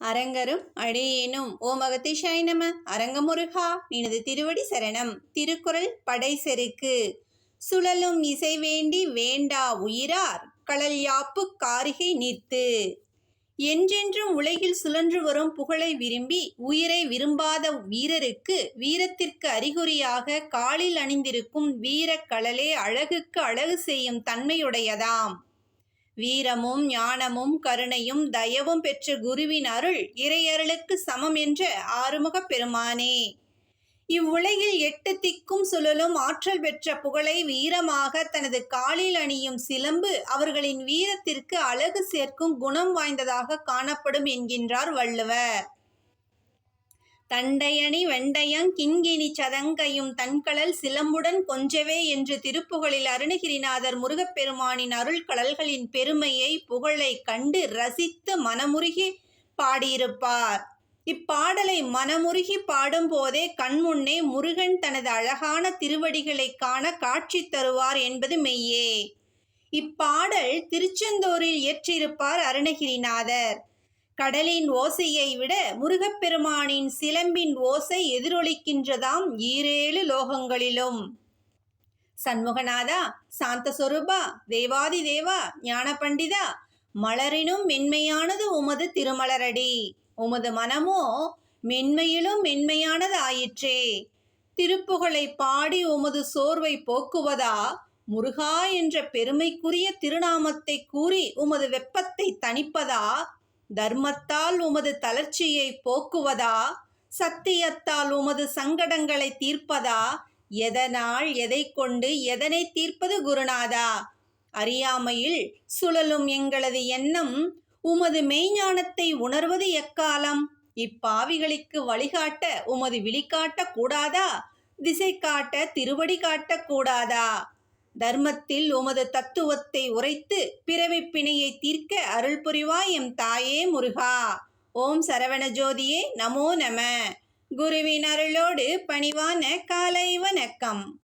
அரங்கரும் அடியேனும் ஓ மகத்திஷாய் நம. அரங்கமுருகா நினது திருவடி சரணம். திருக்குறள் படை செருக்கு சுழலும் இசை வேண்டி வேண்டா உயிரார். கடல் யாப்பு காரிகை நிற்த்து என்றென்றும் உலகில் சுழன்று வரும் புகழை விரும்பி உயிரை விரும்பாத வீரருக்கு வீரத்திற்கு அறிகுறியாக காலில் அணிந்திருக்கும் வீரக் கடலே அழகுக்கு அழகு செய்யும் தன்மையுடையதாம். வீரமும் ஞானமும் கருணையும் தயவும் பெற்ற குருவின் அருள் இறையருளுக்கு சமம் என்ற ஆறுமுகப் பெருமானே. இவ்வுலகில் எட்டு திக்கும் சுழலும் ஆற்றல் பெற்ற புகழை வீரமாக தனது காலில் அணியும் சிலம்பு அவர்களின் வீரத்திற்கு அழகு சேர்க்கும் குணம் வாய்ந்ததாக காணப்படும் என்கின்றார் வள்ளுவர். தண்டையணி வெண்டையங் கிங்கினி சதங்கையும் தன்கடல் சிலம்புடன் கொஞ்சவே என்று திருப்புகழில் அருணகிரிநாதர் முருகப்பெருமானின் அருள்கடல்களின் பெருமையை புகழை கண்டு ரசித்து மனமுருகி பாடியிருப்பார். இப்பாடலை மனமுருகி பாடும்போதே கண்முன்னே முருகன் தனது அழகான திருவடிகளை காண காட்சி தருவார் என்பது மெய்யே. இப்பாடல் திருச்செந்தூரில் இயற்றியிருப்பார் அருணகிரிநாதர். கடலின் ஓசையை விட முருகப்பெருமானின் சிலம்பின் ஓசை எதிரொலிக்கின்றதாம் ஈரேழு லோகங்களிலும். சண்முகநாதா சாந்தஸ்வரூபா தேவாதி தேவா ஞான பண்டிதா மலரினும் மென்மையானது உமது திருமலரடி. உமது மனமோ மென்மையிலும் மென்மையானது ஆயிற்றே திருப்புகழை பாடி உமது சோர்வை போக்குவதா? முருகா என்ற பெருமைக்குரிய திருநாமத்தை கூறி உமது வெப்பத்தை தணிப்பதா? தர்மத்தால் உமது தளர்ச்சியை போக்குவதா? சத்தியத்தால் உமது சங்கடங்களை தீர்ப்பதா? எதனால் எதை கொண்டு எதனை தீர்ப்பது குருநாதா? அறியாமையில் சுழலும் எங்களது எண்ணம் உமது மெய்ஞானத்தை உணர்வது எக்காலம்? இப்பாவிகளுக்கு வழிகாட்ட உமது விழிகாட்ட கூடாதா? திசை காட்ட திருவடி காட்டக்கூடாதா தர்மத்தில் உமது தத்துவத்தை உரைத்து பிறவி பிணையை தீர்க்க அருள் புரிவாய் எம் தாயே முருகா. ஓம் சரவண ஜோதியே நமோ நம. குருவின் அருளோடு பணிவான காலை வணக்கம்.